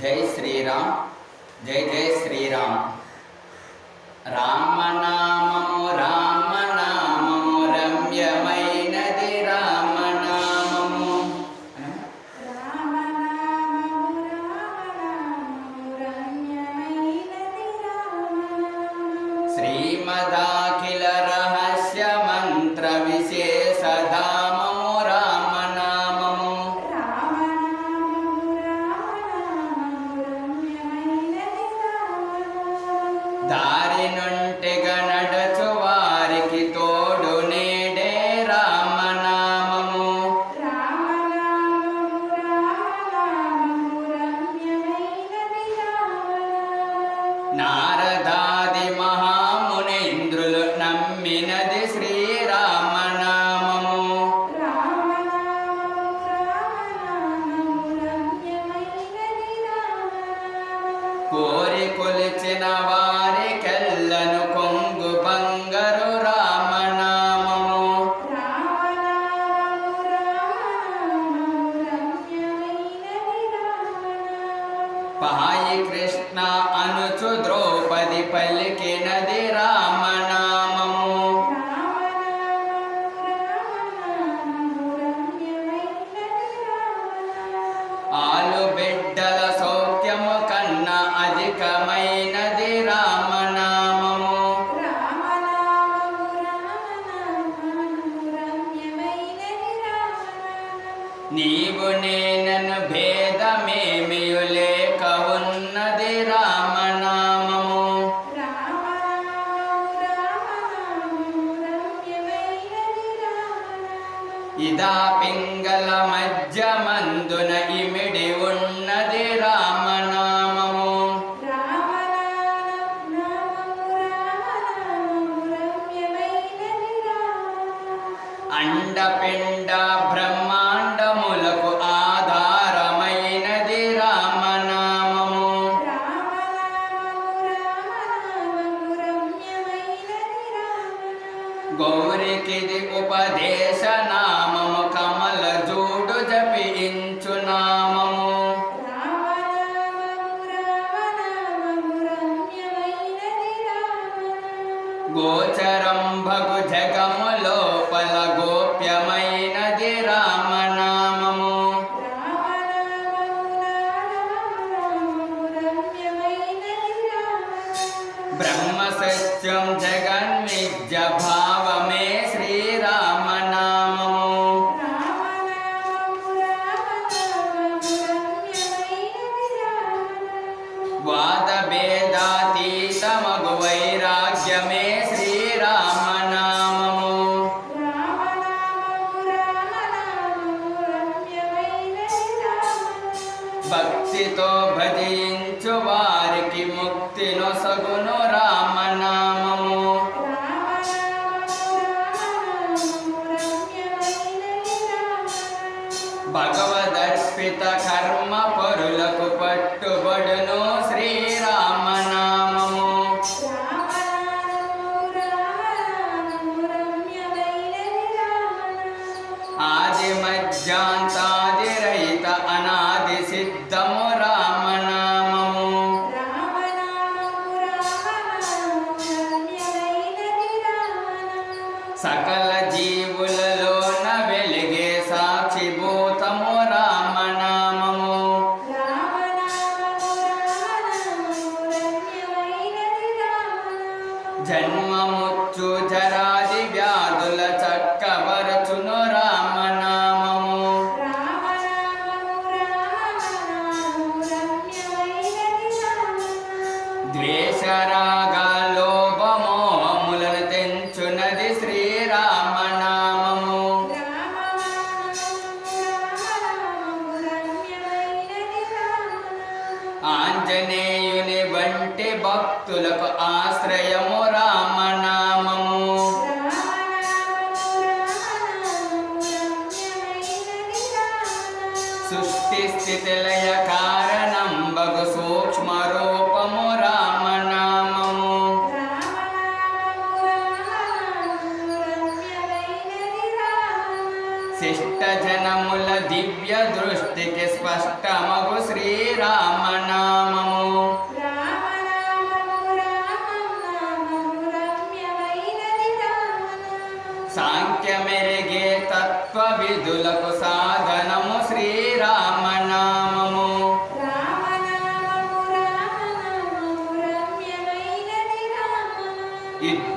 జై శ్రీరామ్ జై జై శ్రీరామ్. రామనామము రామ 굿. నీవు నేనను భేదమేమియులే? గౌరికిది ఉపదేశ నామము కమల జూడు జపించు నామము. గోచరం భగు జగము లోపల గోప్యమై वाद वेदाती समग वैराग्य में మధ్యాంతాదిరహిత అనాది సిద్ధము రామనామము. సకల జీవులలోన వెలిగే సాక్షిభూతము రామనామము. జన్మముచ్చు జరా సృష్టి స్థితిలయ కారణం బగు సూక్ష్మరూ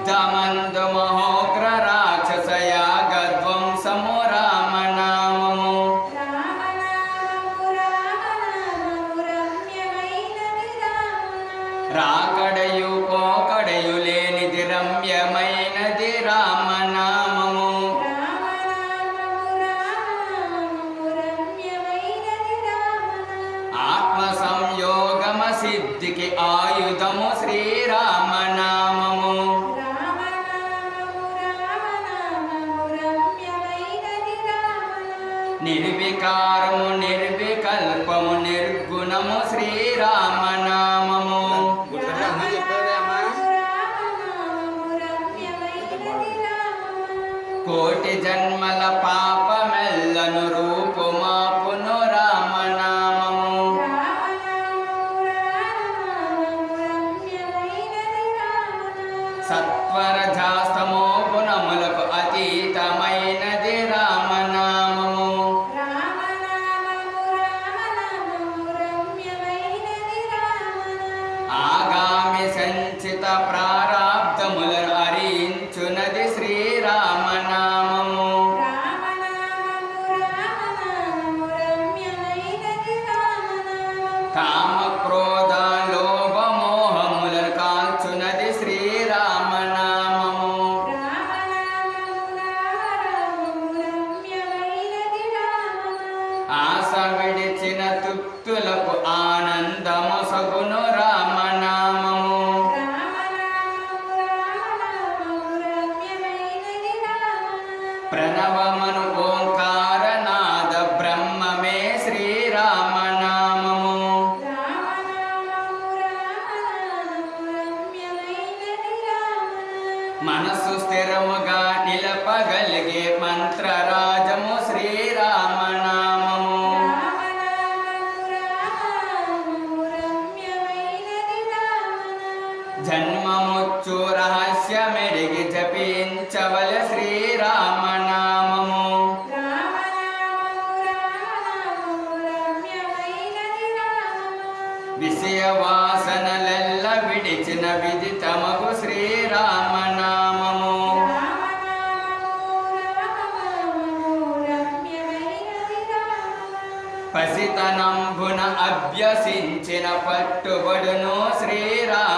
युद्धमन्दमहोग्ररा Come on. మనసు నిలపగలిగే మంత్రరాజము శ్రీరామనామము. జన్మముచ్చు రహస్యమెరిగి జపించవల శ్రీరామనామము. విషయ వాసనలెల్ల విడిచిన విదితమగు శ్రీరామ అభ్యసించిన పట్టుబడును శ్రీరామనామము.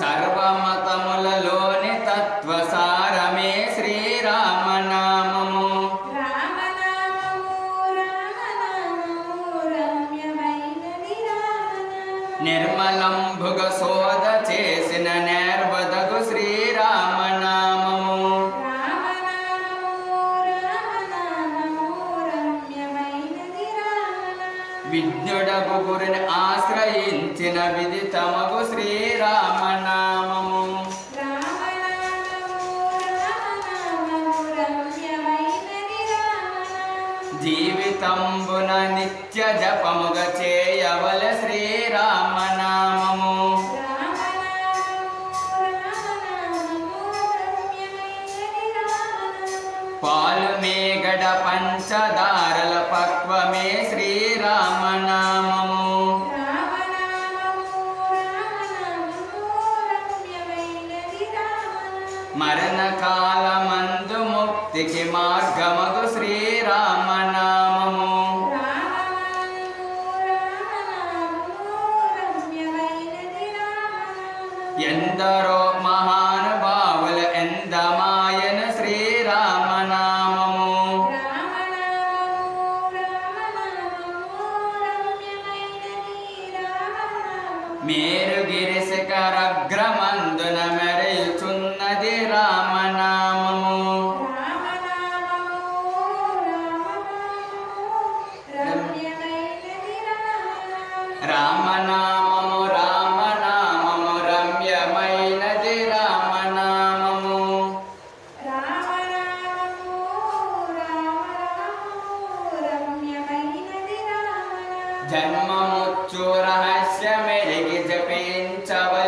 సర్వమతములలోని తత్వసారమే శ్రీరామనామము. నిర్మలంభుగ సో ఆశ్రయించిన విదితమగు శ్రీరామనామము. జీవితంబున నిత్య జపముగ చేయవల శ్రీరామనామము. పాలు మేగడ పంచదారల పక్వమే శ్రీ ఎందరో మహానుభావుల జన్మముచ్చు రహస్యమెరిగి జపించవల